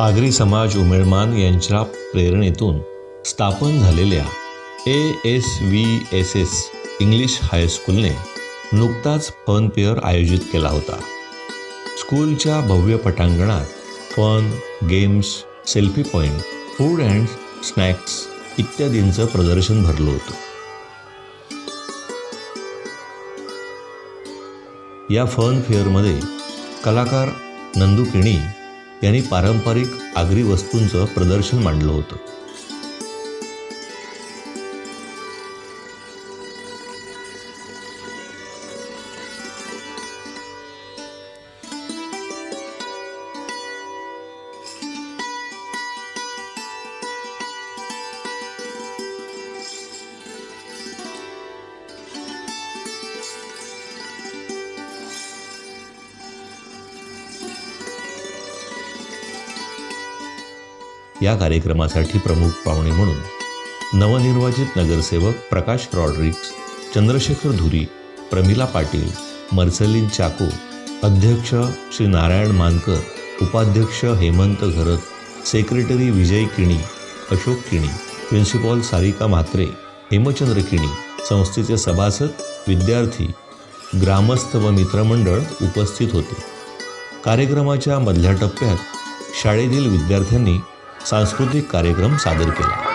आगरी समाज उमेळमान यांच्या प्रेरणेतून स्थापन झालेल्या A S V S S English हायस्कूलने नुकताच फन फेअर आयोजित केला होता. स्कूलच्या भव्य पटांगणात fun games selfie point food and snacks इत्यादींचं प्रदर्शन भरलं होतं. या फन फेअरमध्ये कलाकार नंदू किणी यांनी पारंपरिक आगरी वस्तूंचं प्रदर्शन मांडलं होतं. या कार्यक्रमासाठी प्रमुख पाहुणे म्हणून नवनिर्वाचित नगरसेवक प्रकाश रॉड्रिक्स चंद्रशेखर धुरी प्रमिला पाटील मर्सलिन चाको अध्यक्ष श्री नारायण मानकर उपाध्यक्ष हेमंत घरत सेक्रेटरी विजय किणी अशोक किणी प्रिन्सिपॉल सारिका म्हात्रे हेमचंद्र किणी संस्थेचे सभासद विद्यार्थी ग्रामस्थ व मित्रमंडळ उपस्थित होते. कार्यक्रमाच्या मधल्या टप्प्यात शाळेतील विद्यार्थ्यांनी सांस्कृतिक कार्यक्रम सादर केला.